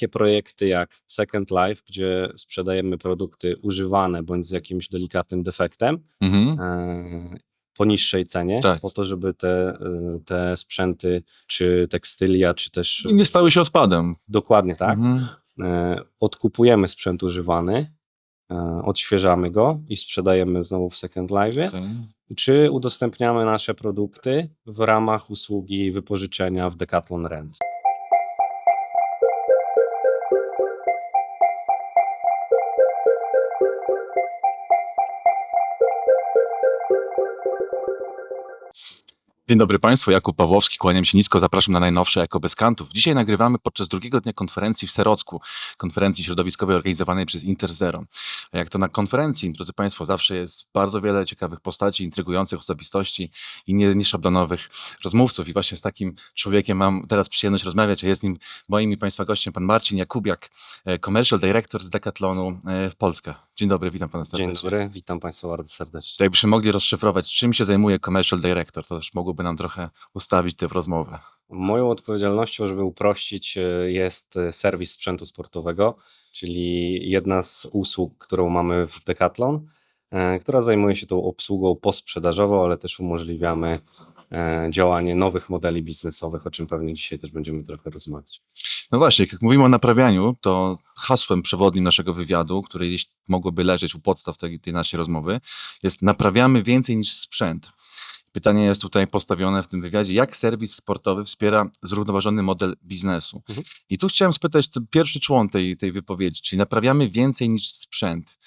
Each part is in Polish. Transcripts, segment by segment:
takie projekty jak Second Life, gdzie sprzedajemy produkty używane bądź z jakimś delikatnym defektem Mhm. e, po niższej cenie, Tak. po to, żeby te, y, te sprzęty, czy tekstylia, czy też I nie stały się odpadem. dokładnie tak, Mhm. e, odkupujemy sprzęt używany, e, odświeżamy go i sprzedajemy znowu w Second Life, Okej. czy udostępniamy nasze produkty w ramach usługi wypożyczenia w Decathlon Rent. Dzień dobry Państwu, Jakub Pawłowski, kłaniam się nisko, zapraszam na najnowsze Eko Bez Kantów. Dzisiaj nagrywamy podczas drugiego dnia konferencji w Serocku, konferencji środowiskowej organizowanej przez Interzero. A jak to na konferencji, drodzy Państwo, zawsze jest bardzo wiele ciekawych postaci, intrygujących osobistości i nie- nieszablonowych rozmówców. I właśnie z takim człowiekiem mam teraz przyjemność rozmawiać, a jest nim moim i Państwa gościem pan Marcin Jakubiak, e, Commercial Director z Decathlonu e, Polska. Dzień dobry, witam Pana serdecznie. Dzień dobry, witam Państwa bardzo serdecznie. Jakbyśmy mogli rozszyfrować, czym się zajmuje Commercial Director, to też mogłoby nam trochę ustawić tę rozmowę. Moją odpowiedzialnością, żeby uprościć, e, jest e, serwis sprzętu sportowego, czyli jedna z usług, którą mamy w Decathlon, e, która zajmuje się tą obsługą posprzedażową, ale też umożliwiamy działanie nowych modeli biznesowych, o czym pewnie dzisiaj też będziemy trochę rozmawiać. No właśnie, jak mówimy o naprawianiu, to hasłem przewodnim naszego wywiadu, które gdzieś mogłoby leżeć u podstaw tej, tej naszej rozmowy, jest naprawiamy więcej niż sprzęt. Pytanie jest tutaj postawione w tym wywiadzie, jak serwis sportowy wspiera zrównoważony model biznesu. Mhm. I tu chciałem spytać, pierwszy człon tej, tej wypowiedzi, czyli naprawiamy więcej niż sprzęt.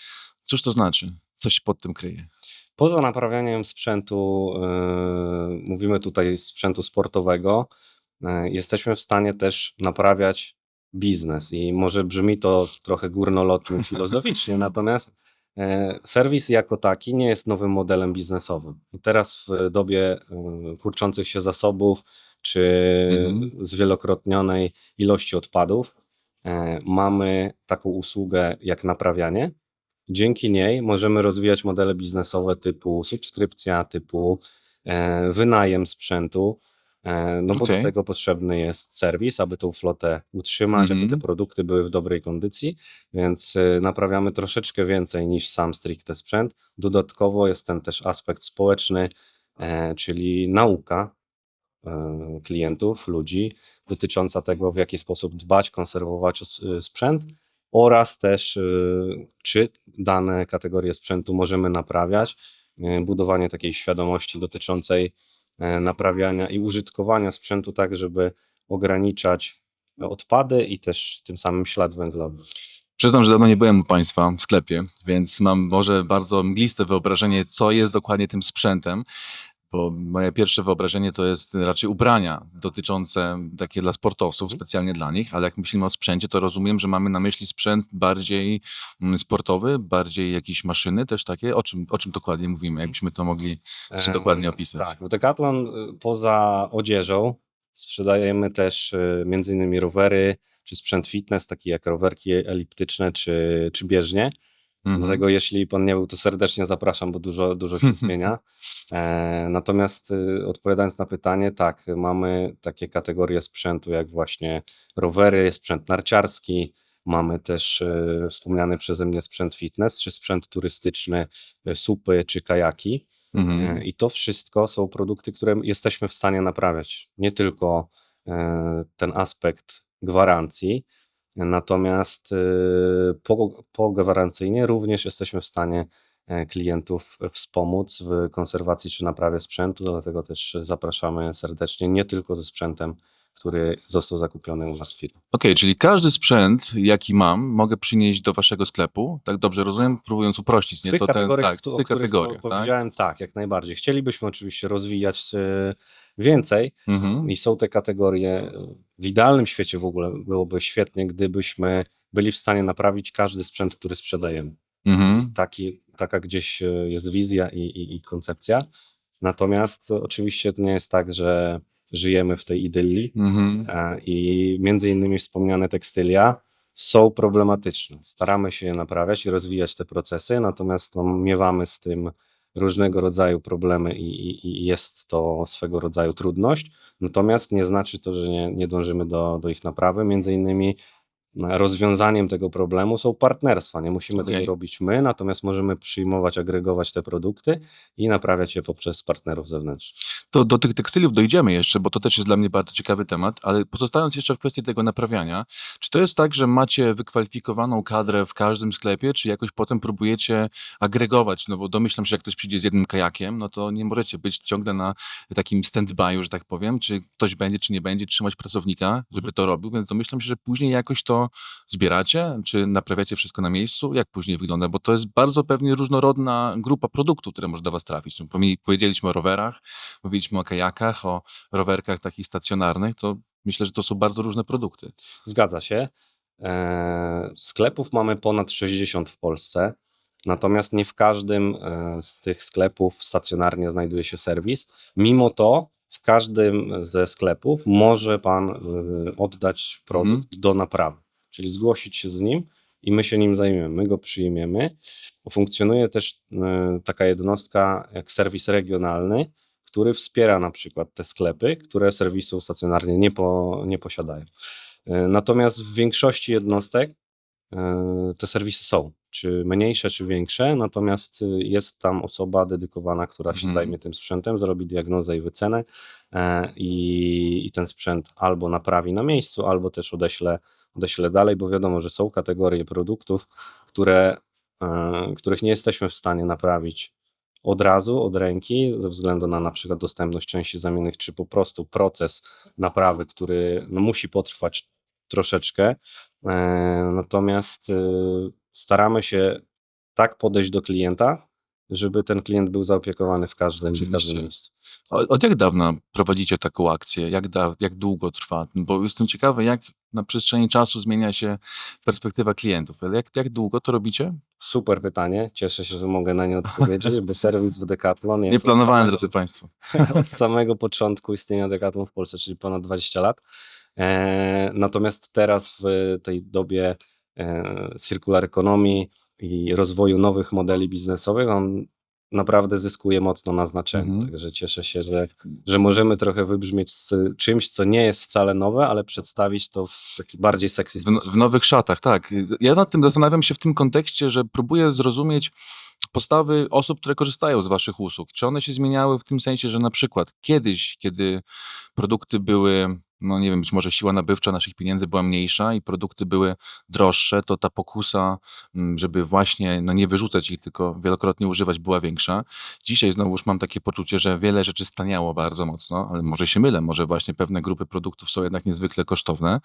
Cóż to znaczy? Co się pod tym kryje? Poza naprawianiem sprzętu, e, mówimy tutaj sprzętu sportowego, e, jesteśmy w stanie też naprawiać biznes. I może brzmi to trochę górnolotnie filozoficznie, natomiast serwis jako taki nie jest nowym modelem biznesowym. Teraz w dobie e, kurczących się zasobów czy Mhm. zwielokrotnionej ilości odpadów e, mamy taką usługę jak naprawianie. Dzięki niej możemy rozwijać modele biznesowe typu subskrypcja, typu e, wynajem sprzętu, e, no bo Okej. do tego potrzebny jest serwis, aby tą flotę utrzymać, Mhm. aby te produkty były w dobrej kondycji, więc e, naprawiamy troszeczkę więcej niż sam stricte sprzęt. Dodatkowo jest ten też aspekt społeczny, e, czyli nauka e, klientów, ludzi dotycząca tego, w jaki sposób dbać, konserwować y, sprzęt oraz też y, czy dane kategorie sprzętu możemy naprawiać. y, Budowanie takiej świadomości dotyczącej e, naprawiania i użytkowania sprzętu tak, żeby ograniczać odpady i też tym samym ślad węglowy. Przyznam, że dawno nie byłem u Państwa w sklepie, więc mam może bardzo mgliste wyobrażenie, co jest dokładnie tym sprzętem, bo moje pierwsze wyobrażenie to jest raczej ubrania dotyczące takie dla sportowców, Mhm. specjalnie dla nich, ale jak myślimy o sprzęcie, to rozumiem, że mamy na myśli sprzęt bardziej mm, sportowy, bardziej jakieś maszyny też takie. O czym, o czym dokładnie mówimy, jakbyśmy to mogli jeszcze dokładnie opisać? Tak, w Decathlon y, poza odzieżą sprzedajemy też y, między innymi rowery czy sprzęt fitness, taki jak rowerki eliptyczne czy, czy bieżnie. Mhm. Dlatego jeśli pan nie był, to serdecznie zapraszam, bo dużo, dużo się zmienia. E, natomiast y, odpowiadając na pytanie, tak, mamy takie kategorie sprzętu jak właśnie rowery, sprzęt narciarski, mamy też y, wspomniany przeze mnie sprzęt fitness, czy sprzęt turystyczny, y, supy czy kajaki. Mhm. E, I to wszystko są produkty, które jesteśmy w stanie naprawiać. Nie tylko e, ten aspekt gwarancji, natomiast po, pogwarancyjnie również jesteśmy w stanie e, klientów wspomóc w konserwacji czy naprawie sprzętu, dlatego też zapraszamy serdecznie, nie tylko ze sprzętem, który został zakupiony u nas w firmie. Okej, czyli każdy sprzęt, jaki mam, mogę przynieść do waszego sklepu, tak dobrze rozumiem, próbując uprościć nieco ten, kategoriach, tak, o tych tak? powiedziałem, tak, jak najbardziej. Chcielibyśmy oczywiście rozwijać e, więcej, Mhm. I są te kategorie. W idealnym świecie w ogóle byłoby świetnie, gdybyśmy byli w stanie naprawić każdy sprzęt, który sprzedajemy. Mhm. Taki, taka gdzieś e, jest wizja i, i, i koncepcja. Natomiast oczywiście to nie jest tak, że żyjemy w tej idylii Mhm. e, i między innymi wspomniane tekstylia są problematyczne. Staramy się je naprawiać i rozwijać te procesy, natomiast no, miewamy z tym różnego rodzaju problemy i, i, i jest to swego rodzaju trudność. Natomiast nie znaczy to, że nie, nie dążymy do, do ich naprawy. Między innymi rozwiązaniem tego problemu są partnerstwa. Nie musimy Okej. tego robić my, natomiast możemy przyjmować, agregować te produkty i naprawiać je poprzez partnerów zewnętrznych. To do tych tekstyliów dojdziemy jeszcze, bo to też jest dla mnie bardzo ciekawy temat, ale pozostając jeszcze w kwestii tego naprawiania, czy to jest tak, że macie wykwalifikowaną kadrę w każdym sklepie, czy jakoś potem próbujecie agregować? No bo domyślam się, że jak ktoś przyjdzie z jednym kajakiem, no to nie możecie być ciągle na takim stand-by'u, że tak powiem, czy ktoś będzie, czy nie będzie trzymać pracownika, żeby to robił, więc domyślam się, że później jakoś to zbieracie, czy naprawiacie wszystko na miejscu? Jak później wygląda? Bo to jest bardzo pewnie różnorodna grupa produktów, które może do was trafić. No, Powiedzieliśmy o rowerach, mówiliśmy o kajakach, o rowerkach takich stacjonarnych, to myślę, że to są bardzo różne produkty. Zgadza się. E, Sklepów mamy ponad 60 w Polsce, natomiast nie w każdym e, z tych sklepów stacjonarnie znajduje się serwis. Mimo to w każdym ze sklepów może Pan e, oddać produkt do naprawy, czyli zgłosić się z nim i my się nim zajmiemy, my go przyjmiemy. Funkcjonuje też e, taka jednostka jak serwis regionalny, który wspiera na przykład te sklepy, które serwisu stacjonarnie nie, po, nie posiadają. E, Natomiast w większości jednostek e, te serwisy są, czy mniejsze, czy większe, natomiast y, jest tam osoba dedykowana, która się Mhm. zajmie tym sprzętem, zrobi diagnozę i wycenę i, i ten sprzęt albo naprawi na miejscu, albo też odeśle, odeśle dalej, bo wiadomo, że są kategorie produktów, które, e, których nie jesteśmy w stanie naprawić od razu, od ręki, ze względu na na przykład dostępność części zamiennych, czy po prostu proces naprawy, który no, musi potrwać troszeczkę. E, Natomiast e, staramy się tak podejść do klienta, żeby ten klient był zaopiekowany w każdym, w każdym miejscu. Od, od jak dawna prowadzicie taką akcję? Jak, da, jak długo trwa? Bo jestem ciekawy, jak na przestrzeni czasu zmienia się perspektywa klientów. Ale jak, jak długo to robicie? Super pytanie. Cieszę się, że mogę na nie odpowiedzieć, bo serwis w Decathlon jest Nie planowałem, samego- drodzy Państwo. od samego początku istnienia Decathlon w Polsce, czyli ponad 20 lat. E, natomiast teraz w tej dobie e, circular economy i rozwoju nowych modeli biznesowych, on naprawdę zyskuje mocno na znaczeniu. Mhm. Także cieszę się, że, że możemy trochę wybrzmieć z czymś, co nie jest wcale nowe, ale przedstawić to w taki bardziej sexy W, sposób. w nowych szatach, tak. Ja nad tym zastanawiam się w tym kontekście, że próbuję zrozumieć postawy osób, które korzystają z Waszych usług. Czy one się zmieniały w tym sensie, że na przykład kiedyś, kiedy produkty były, no nie wiem, być może siła nabywcza naszych pieniędzy była mniejsza i produkty były droższe, to ta pokusa, mm, żeby właśnie no nie wyrzucać ich, tylko wielokrotnie używać, była większa. Dzisiaj znowu już mam takie poczucie, że wiele rzeczy staniało bardzo mocno, ale może się mylę, może właśnie pewne grupy produktów są jednak niezwykle kosztowne.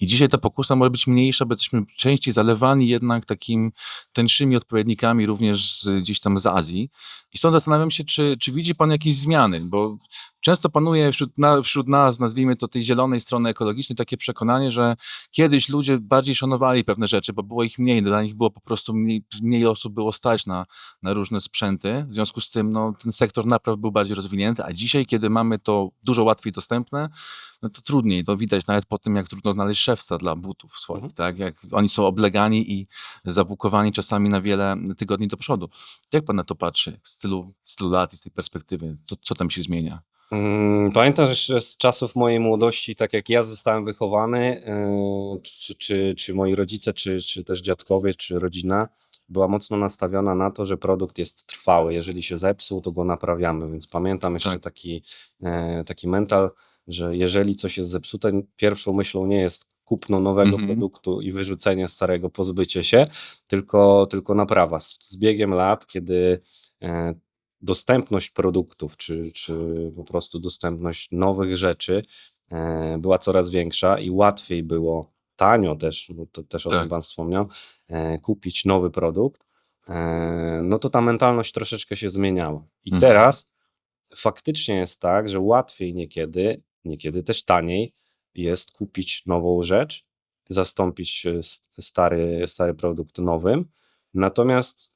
I dzisiaj ta pokusa może być mniejsza, bo jesteśmy częściej zalewani jednak takim tańszymi odpowiednikami również z, gdzieś tam z Azji. I stąd zastanawiam się, czy, czy widzi Pan jakieś zmiany, bo często panuje wśród, na, wśród nas, nazwijmy to tej zielonej strony ekologicznej, takie przekonanie, że kiedyś ludzie bardziej szanowali pewne rzeczy, bo było ich mniej, dla nich było po prostu mniej, mniej osób było stać na, na różne sprzęty. W związku z tym no, ten sektor napraw był bardziej rozwinięty, a dzisiaj, kiedy mamy to dużo łatwiej dostępne, no to trudniej. To widać nawet po tym, jak trudno znaleźć szewca dla butów swoich, Mhm. tak? Jak oni są oblegani i zabukowani czasami na wiele tygodni do przodu. Jak pan na to patrzy z tylu, z tylu lat i z tej perspektywy? Co, co tam się zmienia? Mm, Pamiętam jeszcze z czasów mojej młodości, tak jak ja zostałem wychowany, yy, czy, czy, czy moi rodzice, czy, czy też dziadkowie, czy rodzina, była mocno nastawiona na to, że produkt jest trwały. Jeżeli się zepsuł, to go naprawiamy. Więc pamiętam jeszcze Tak. taki, e, taki mental, że jeżeli coś jest zepsute, pierwszą myślą nie jest kupno nowego Mhm. produktu i wyrzucenie starego, pozbycie się, tylko, tylko naprawa. Z, z biegiem lat, kiedy e, dostępność produktów, czy, czy po prostu dostępność nowych rzeczy e, była coraz większa i łatwiej było tanio też, bo to też o Tak. tym Pan wspomniał, e, kupić nowy produkt, e, no to ta mentalność troszeczkę się zmieniała. I Mhm. teraz faktycznie jest tak, że łatwiej niekiedy, niekiedy też taniej jest kupić nową rzecz, zastąpić e, stary, stary produkt nowym. Natomiast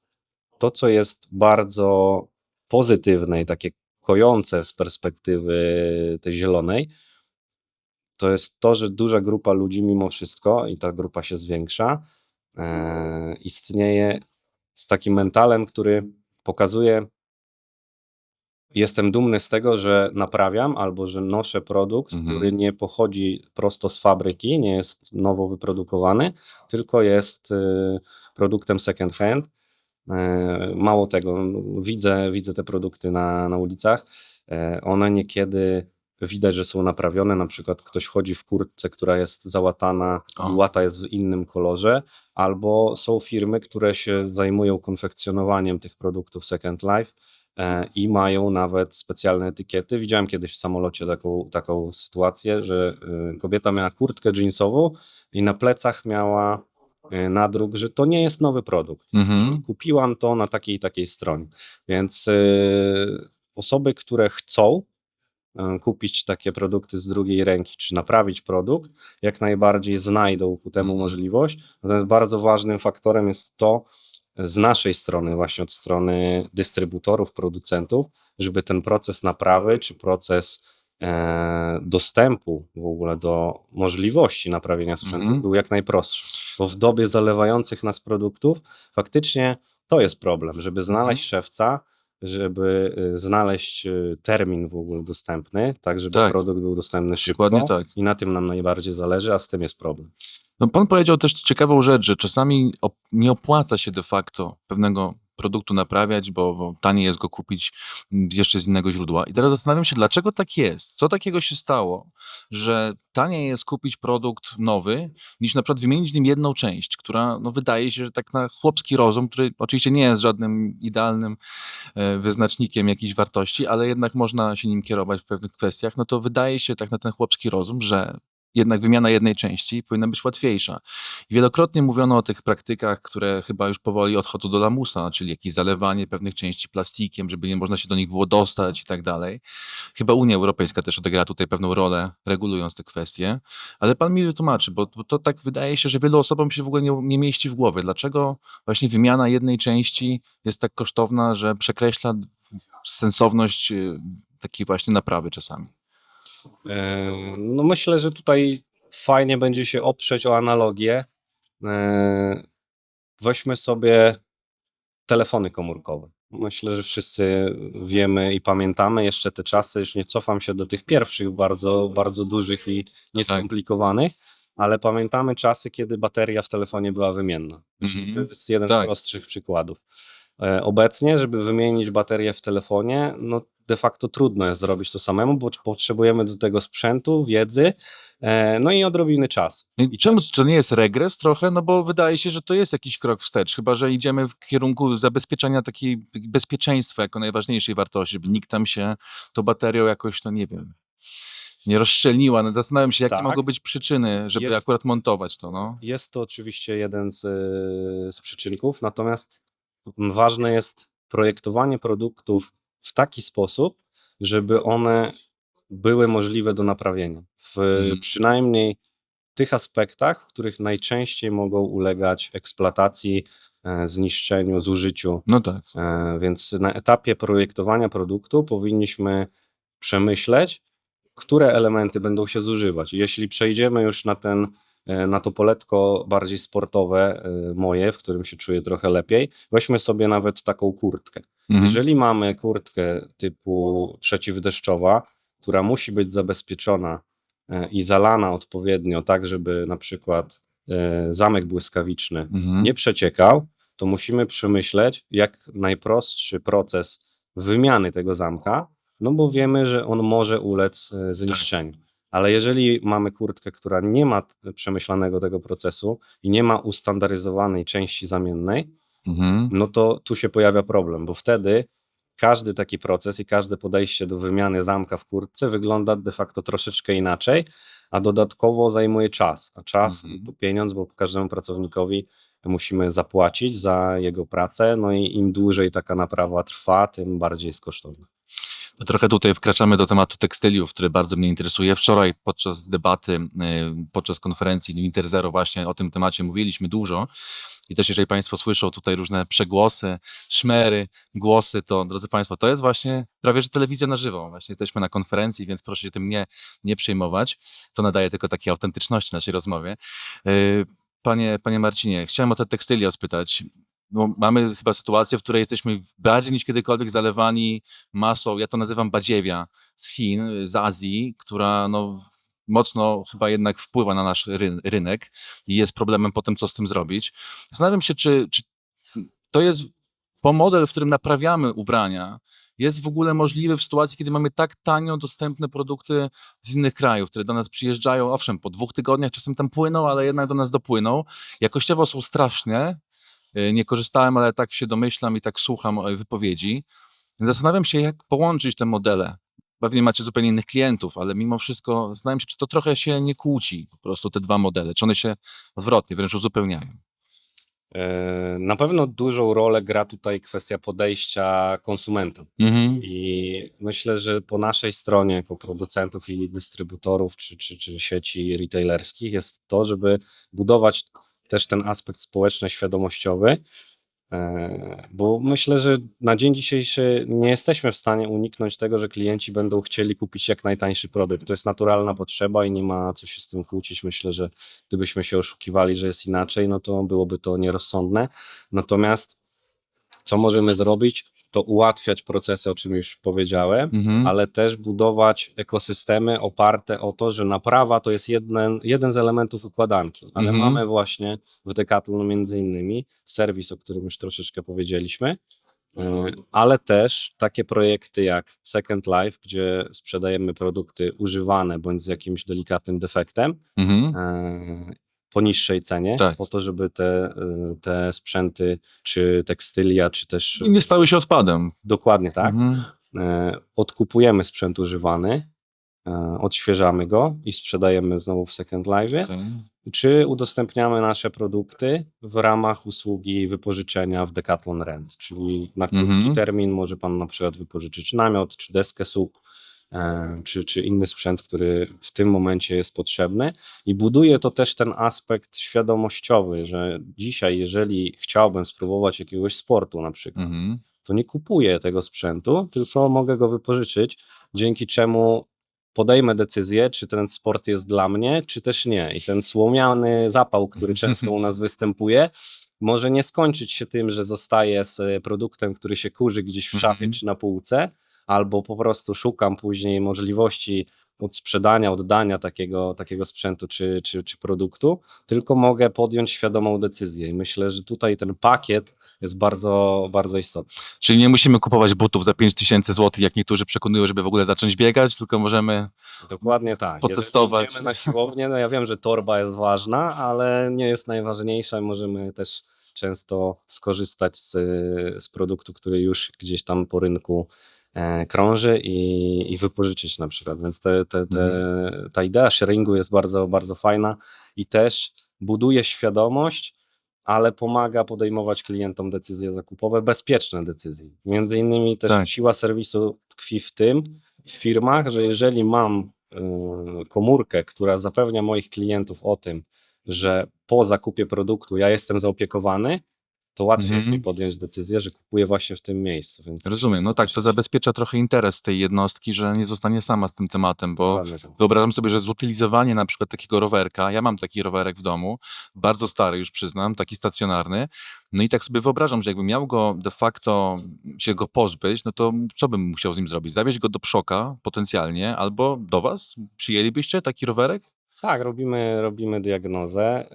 to, co jest bardzo pozytywne i takie kojące z perspektywy tej zielonej, to jest to, że duża grupa ludzi mimo wszystko, i ta grupa się zwiększa, e, istnieje z takim mentalem, który pokazuje jestem dumny z tego, że naprawiam albo że noszę produkt, Mhm. który nie pochodzi prosto z fabryki, nie jest nowo wyprodukowany, tylko jest y, produktem second hand. E, Mało tego, widzę, widzę te produkty na, na ulicach. E, One niekiedy widać, że są naprawione. Na przykład ktoś chodzi w kurtce, która jest załatana O. i łata jest w innym kolorze, albo są firmy, które się zajmują konfekcjonowaniem tych produktów Second Life i mają nawet specjalne etykiety. Widziałem kiedyś w samolocie taką, taką sytuację, że y, kobieta miała kurtkę jeansową i na plecach miała y, nadruk, że to nie jest nowy produkt. Mhm. Kupiłam to na takiej takiej stronie. Więc osoby, które chcą kupić takie produkty z drugiej ręki, czy naprawić produkt, jak najbardziej znajdą ku temu możliwość. Natomiast bardzo ważnym faktorem jest to z naszej strony, właśnie od strony dystrybutorów, producentów, żeby ten proces naprawy, czy proces e, dostępu w ogóle do możliwości naprawienia sprzętu Mhm. był jak najprostszy. Bo w dobie zalewających nas produktów faktycznie to jest problem, żeby znaleźć Mhm. szewca, żeby y, znaleźć y, termin w ogóle dostępny, tak żeby Tak. produkt był dostępny szybko. Dokładnie tak. I na tym nam najbardziej zależy, a z tym jest problem. No, pan powiedział też ciekawą rzecz, że czasami op- nie opłaca się de facto pewnego produktu naprawiać, bo, bo taniej jest go kupić jeszcze z innego źródła. I teraz zastanawiam się, dlaczego tak jest? Co takiego się stało, że taniej jest kupić produkt nowy, niż na przykład wymienić nim jedną część, która no, wydaje się, że tak na chłopski rozum, który oczywiście nie jest żadnym idealnym e, wyznacznikiem jakiejś wartości, ale jednak można się nim kierować w pewnych kwestiach, no to wydaje się tak na ten chłopski rozum, że jednak wymiana jednej części powinna być łatwiejsza. Wielokrotnie mówiono o tych praktykach, które chyba już powoli odchodzą do lamusa, czyli jakieś zalewanie pewnych części plastikiem, żeby nie można się do nich było dostać i tak dalej. Chyba Unia Europejska też odegrała tutaj pewną rolę, regulując te kwestie. Ale pan mi wytłumaczy, bo, bo to tak wydaje się, że wielu osobom się w ogóle nie, nie mieści w głowie. Dlaczego właśnie wymiana jednej części jest tak kosztowna, że przekreśla sensowność y, takiej właśnie naprawy czasami? E, No myślę, że tutaj fajnie będzie się oprzeć o analogię. E, Weźmy sobie telefony komórkowe. Myślę, że wszyscy wiemy i pamiętamy jeszcze te czasy, już nie cofam się do tych pierwszych bardzo, bardzo dużych i nieskomplikowanych, ale pamiętamy czasy, kiedy bateria w telefonie była wymienna. Mhm. To jest jeden Tak. z prostszych przykładów. E, Obecnie, żeby wymienić baterię w telefonie, no de facto trudno jest zrobić to samemu, bo potrzebujemy do tego sprzętu, wiedzy, e, no i odrobiny czasu. I czemu to nie jest regres trochę? No bo wydaje się, że to jest jakiś krok wstecz, chyba że idziemy w kierunku zabezpieczenia takiej bezpieczeństwa jako najważniejszej wartości, żeby nikt tam się tą baterią jakoś, no nie wiem, nie rozszczelniła. No zastanawiam się, jakie Tak. mogą być przyczyny, żeby Jest- akurat montować to, no. Jest to oczywiście jeden z, z przyczynków, natomiast ważne jest projektowanie produktów w taki sposób, żeby one były możliwe do naprawienia. W Mhm. przynajmniej tych aspektach, w których najczęściej mogą ulegać eksploatacji, e, zniszczeniu, zużyciu. No tak. E, Więc na etapie projektowania produktu powinniśmy przemyśleć, które elementy będą się zużywać. Jeśli przejdziemy już na ten, na to poletko bardziej sportowe, e, moje, w którym się czuję trochę lepiej, weźmy sobie nawet taką kurtkę. Mhm. Jeżeli mamy kurtkę typu przeciwdeszczowa, która musi być zabezpieczona e, i zalana odpowiednio, tak żeby na przykład e, zamek błyskawiczny Mhm. nie przeciekał, to musimy przemyśleć, jak najprostszy proces wymiany tego zamka, no bo wiemy, że on może ulec e, zniszczeniu. Ale jeżeli mamy kurtkę, która nie ma przemyślanego tego procesu i nie ma ustandaryzowanej części zamiennej, Mhm. no to tu się pojawia problem, bo wtedy każdy taki proces i każde podejście do wymiany zamka w kurtce wygląda de facto troszeczkę inaczej, a dodatkowo zajmuje czas. A czas Mhm. to pieniądz, bo każdemu pracownikowi musimy zapłacić za jego pracę, no i im dłużej taka naprawa trwa, tym bardziej jest kosztowna. To trochę tutaj wkraczamy do tematu tekstyliów, który bardzo mnie interesuje. Wczoraj podczas debaty, y, podczas konferencji w Interzero właśnie o tym temacie mówiliśmy dużo. I też jeżeli Państwo słyszą tutaj różne przegłosy, szmery, głosy, to drodzy Państwo, to jest właśnie prawie że telewizja na żywo. Właśnie jesteśmy na konferencji, więc proszę się tym nie, nie przejmować. To nadaje tylko takiej autentyczności naszej rozmowie. Y, Panie, panie Marcinie, chciałem o te tekstylia spytać. No, mamy chyba sytuację, w której jesteśmy bardziej niż kiedykolwiek zalewani masą, ja to nazywam badziewia z Chin, z Azji, która no, mocno chyba jednak wpływa na nasz ryn- rynek i jest problemem potem, co z tym zrobić. Zastanawiam się, czy, czy to jest po model, w którym naprawiamy ubrania, jest w ogóle możliwy w sytuacji, kiedy mamy tak tanio dostępne produkty z innych krajów, które do nas przyjeżdżają, owszem, po dwóch tygodniach czasem tam płyną, ale jednak do nas dopłyną. Jakościowo są straszne. Y, Nie korzystałem, ale tak się domyślam i tak słucham e, wypowiedzi. Zastanawiam się, jak połączyć te modele. Pewnie macie zupełnie innych klientów, ale mimo wszystko zastanawiam się, czy to trochę się nie kłóci, po prostu te dwa modele, czy one się odwrotnie, wręcz uzupełniają. E, Na pewno dużą rolę gra tutaj kwestia podejścia konsumenta. Mhm. I myślę, że po naszej stronie, jako producentów i dystrybutorów, czy, czy, czy sieci retailerskich, jest to, żeby budować też ten aspekt społeczno-świadomościowy, e, bo myślę, że na dzień dzisiejszy nie jesteśmy w stanie uniknąć tego, że klienci będą chcieli kupić jak najtańszy produkt. To jest naturalna potrzeba i nie ma co się z tym kłócić. Myślę, że gdybyśmy się oszukiwali, że jest inaczej, no to byłoby to nierozsądne. Natomiast co możemy zrobić, to ułatwiać procesy, o czym już powiedziałem, Mhm. ale też budować ekosystemy oparte o to, że naprawa to jest jeden, jeden z elementów układanki, ale Mhm. mamy właśnie w Decathlon między innymi serwis, o którym już troszeczkę powiedzieliśmy, y, ale też takie projekty jak Second Life, gdzie sprzedajemy produkty używane bądź z jakimś delikatnym defektem, Mhm. Po niższej cenie, Tak. po to, żeby te, y, te sprzęty, czy tekstylia, czy też I nie stały się odpadem. dokładnie tak, Mhm. e, odkupujemy sprzęt używany, e, odświeżamy go i sprzedajemy znowu w Second Life, Okej. czy udostępniamy nasze produkty w ramach usługi wypożyczenia w Decathlon Rent, czyli na krótki Mhm. termin może Pan na przykład wypożyczyć namiot, czy deskę SUP, czy, czy inny sprzęt, który w tym momencie jest potrzebny i buduje to też ten aspekt świadomościowy, że dzisiaj jeżeli chciałbym spróbować jakiegoś sportu na przykład, Mhm. to nie kupuję tego sprzętu, tylko mogę go wypożyczyć, dzięki czemu podejmę decyzję, czy ten sport jest dla mnie, czy też nie. I ten słomiany zapał, który często u nas występuje, może nie skończyć się tym, że zostaję z e, produktem, który się kurzy gdzieś w szafie Mhm. czy na półce, albo po prostu szukam później możliwości odsprzedania, oddania takiego, takiego sprzętu czy, czy, czy produktu, tylko mogę podjąć świadomą decyzję. I myślę, że tutaj ten pakiet jest bardzo, bardzo istotny. Czyli nie musimy kupować butów za 5000 zł, jak niektórzy przekonują, żeby w ogóle zacząć biegać, tylko możemy. Dokładnie tak. Potestować. Jeżeli na siłownię, no ja wiem, że torba jest ważna, ale nie jest najważniejsza i możemy też często skorzystać z, z produktu, który już gdzieś tam po rynku krąży i, i wypożyczyć na przykład. Więc te, te, te, ta idea sharingu jest bardzo, bardzo fajna i też buduje świadomość, ale pomaga podejmować klientom decyzje zakupowe, bezpieczne decyzje. Między innymi też Tak. siła serwisu tkwi w tym, w firmach, że jeżeli mam y, komórkę, która zapewnia moich klientów o tym, że po zakupie produktu ja jestem zaopiekowany, to łatwiej jest Mhm. mi podjąć decyzję, że kupuję właśnie w tym miejscu. Więc Rozumiem. No tak, to zabezpiecza trochę interes tej jednostki, że nie zostanie sama z tym tematem, bo Dokładnie tak. wyobrażam sobie, że zutylizowanie na przykład takiego rowerka, ja mam taki rowerek w domu, bardzo stary już przyznam, taki stacjonarny, no i tak sobie wyobrażam, że jakbym miał go de facto się go pozbyć, no to co bym musiał z nim zrobić? Zawieźć go do Pszoka potencjalnie, albo do was? Przyjęlibyście taki rowerek? Tak, robimy, robimy diagnozę.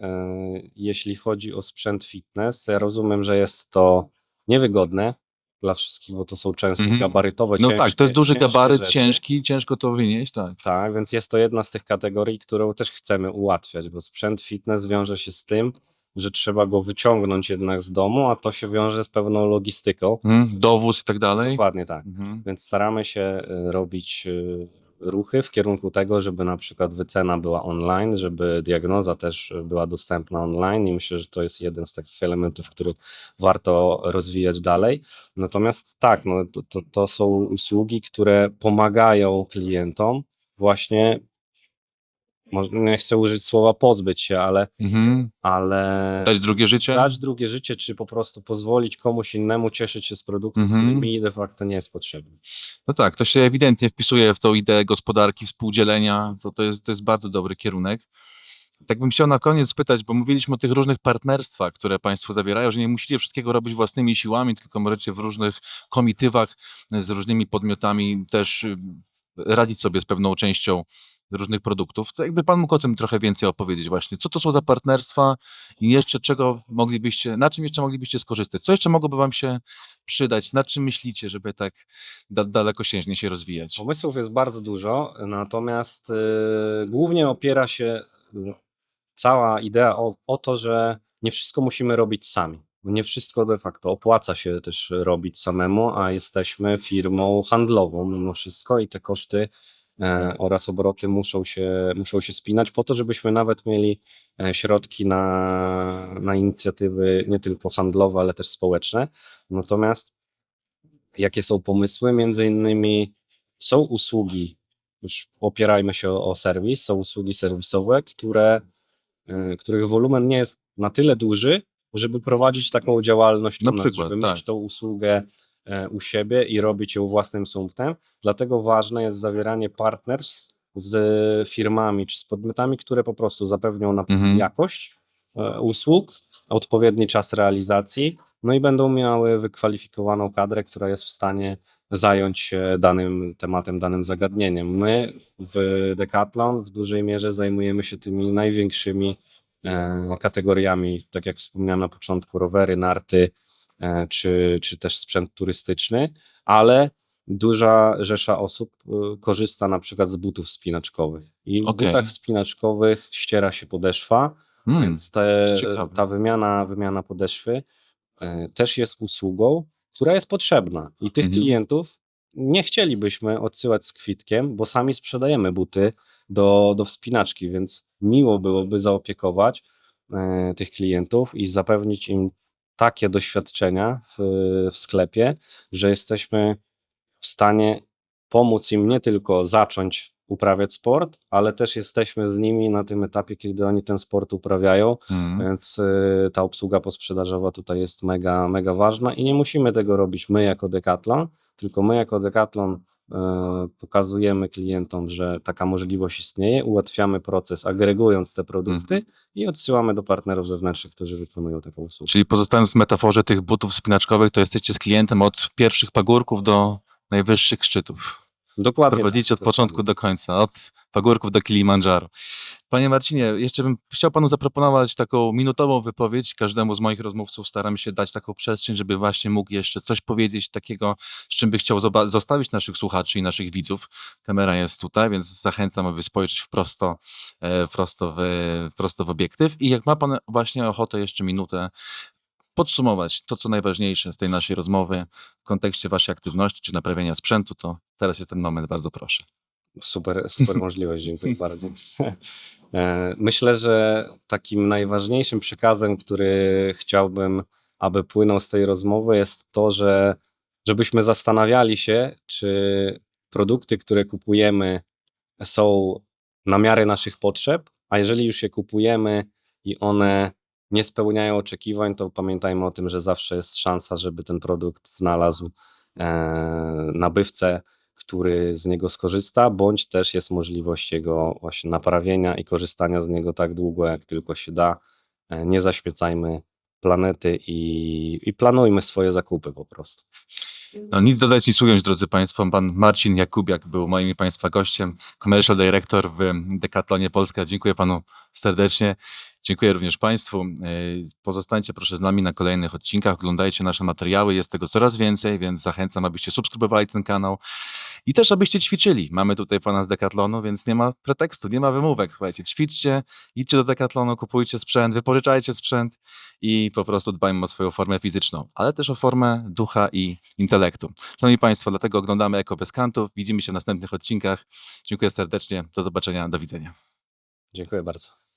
Yy, Jeśli chodzi o sprzęt fitness, ja rozumiem, że jest to niewygodne dla wszystkich, bo to są często Mhm. gabarytowo No ciężkie, tak, to jest duży ciężkie gabaryt, rzeczy. ciężki, ciężko to wynieść, tak. Tak, więc jest to jedna z tych kategorii, którą też chcemy ułatwiać, bo sprzęt fitness wiąże się z tym, że trzeba go wyciągnąć jednak z domu, a to się wiąże z pewną logistyką. Mhm. Dowóz i tak dalej. Dokładnie tak. Mhm. Więc staramy się y, robić y, ruchy w kierunku tego, żeby na przykład wycena była online, żeby diagnoza też była dostępna online i myślę, że to jest jeden z takich elementów, który warto rozwijać dalej. Natomiast tak, no, to, to, to są usługi, które pomagają klientom właśnie, może nie chcę użyć słowa pozbyć się, ale, Mhm. ale Dać drugie życie? dać drugie życie, czy po prostu pozwolić komuś innemu cieszyć się z produktu, Mhm. który mi de facto nie jest potrzebny. No tak, to się ewidentnie wpisuje w tą ideę gospodarki, współdzielenia. To, to, jest, to jest bardzo dobry kierunek. Tak bym chciał na koniec spytać, bo mówiliśmy o tych różnych partnerstwach, które Państwo zawierają, że nie musicie wszystkiego robić własnymi siłami, tylko możecie w różnych komitywach z różnymi podmiotami też y, radzić sobie z pewną częścią różnych produktów. To jakby Pan mógł o tym trochę więcej opowiedzieć właśnie. Co to są za partnerstwa i jeszcze czego moglibyście, na czym jeszcze moglibyście skorzystać? Co jeszcze mogłoby Wam się przydać? Na czym myślicie, żeby tak da, dalekosiężnie się rozwijać? Pomysłów jest bardzo dużo, natomiast y, głównie opiera się y, cała idea o, o to, że nie wszystko musimy robić sami. Nie wszystko de facto opłaca się też robić samemu, a jesteśmy firmą handlową mimo wszystko i te koszty e, oraz obroty muszą się, muszą się spinać po to, żebyśmy nawet mieli e, środki na, na inicjatywy nie tylko handlowe, ale też społeczne. Natomiast jakie są pomysły? Między innymi są usługi, już opierajmy się o, o serwis, są usługi serwisowe, które, y, których wolumen nie jest na tyle duży, żeby prowadzić taką działalność Na u nas, przykład, żeby tak. mieć tą usługę e, u siebie i robić ją własnym sumptem. Dlatego ważne jest zawieranie partnerstw z firmami czy z podmiotami, które po prostu zapewnią nam Mhm. jakość e, usług, odpowiedni czas realizacji, no i będą miały wykwalifikowaną kadrę, która jest w stanie zająć się danym tematem, danym zagadnieniem. My w Decathlon w dużej mierze zajmujemy się tymi największymi e, kategoriami, tak jak wspomniałem na początku, rowery, narty, e, czy, czy też sprzęt turystyczny, ale duża rzesza osób e, korzysta na przykład z butów spinaczkowych. I w Okej. butach wspinaczkowych ściera się podeszwa, Hmm, więc te, ta wymiana, wymiana podeszwy e, też jest usługą, która jest potrzebna. I tych Mhm. klientów nie chcielibyśmy odsyłać z kwitkiem, bo sami sprzedajemy buty do, do wspinaczki, więc miło byłoby zaopiekować e, tych klientów i zapewnić im takie doświadczenia w, w sklepie, że jesteśmy w stanie pomóc im nie tylko zacząć uprawiać sport, ale też jesteśmy z nimi na tym etapie, kiedy oni ten sport uprawiają, Mhm. więc y, ta obsługa posprzedażowa tutaj jest mega, mega ważna i nie musimy tego robić my jako Decathlon, tylko my jako Decathlon pokazujemy klientom, że taka możliwość istnieje, ułatwiamy proces agregując te produkty Mhm. i odsyłamy do partnerów zewnętrznych, którzy wykonują taką usługę. Czyli pozostając w metaforze tych butów spinaczkowych, to jesteście z klientem od pierwszych pagórków do najwyższych szczytów. Dokładnie. Prowadzicie od tak, początku dokładnie. do końca, od pagórków do Kilimandżaro. Panie Marcinie, jeszcze bym chciał panu zaproponować taką minutową wypowiedź. Każdemu z moich rozmówców staram się dać taką przestrzeń, żeby właśnie mógł jeszcze coś powiedzieć takiego, z czym by chciał zostawić naszych słuchaczy i naszych widzów. Kamera jest tutaj, więc zachęcam, aby spojrzeć w prosto, e, prosto, w, prosto w obiektyw. I jak ma pan właśnie ochotę jeszcze minutę podsumować to, co najważniejsze z tej naszej rozmowy w kontekście waszej aktywności czy naprawienia sprzętu, to teraz jest ten moment, bardzo proszę. Super, super możliwość, dziękuję bardzo. E, Myślę, że takim najważniejszym przekazem, który chciałbym, aby płynął z tej rozmowy, jest to, że żebyśmy zastanawiali się, czy produkty, które kupujemy, są na miarę naszych potrzeb, a jeżeli już je kupujemy i one nie spełniają oczekiwań, to pamiętajmy o tym, że zawsze jest szansa, żeby ten produkt znalazł e, nabywcę, który z niego skorzysta, bądź też jest możliwość jego właśnie naprawienia i korzystania z niego tak długo, jak tylko się da. E, Nie zaśmiecajmy planety i, i planujmy swoje zakupy po prostu. No, nic dodać, nic ująć, drodzy Państwo. Pan Marcin Jakubiak był moim Państwa gościem, Commercial Director w Decathlonie Polska. Dziękuję Panu serdecznie. Dziękuję również Państwu. Yy, Pozostańcie proszę z nami na kolejnych odcinkach, oglądajcie nasze materiały, jest tego coraz więcej, więc zachęcam, abyście subskrybowali ten kanał i też abyście ćwiczyli. Mamy tutaj Pana z Decathlonu, więc nie ma pretekstu, nie ma wymówek. Słuchajcie, ćwiczcie, idźcie do Decathlonu, kupujcie sprzęt, wypożyczajcie sprzęt i po prostu dbajmy o swoją formę fizyczną, ale też o formę ducha i intelektu. Szanowni Państwo, dlatego oglądamy Eko Bez Kantów. Widzimy się w następnych odcinkach. Dziękuję serdecznie. Do zobaczenia. Do widzenia. Dziękuję bardzo.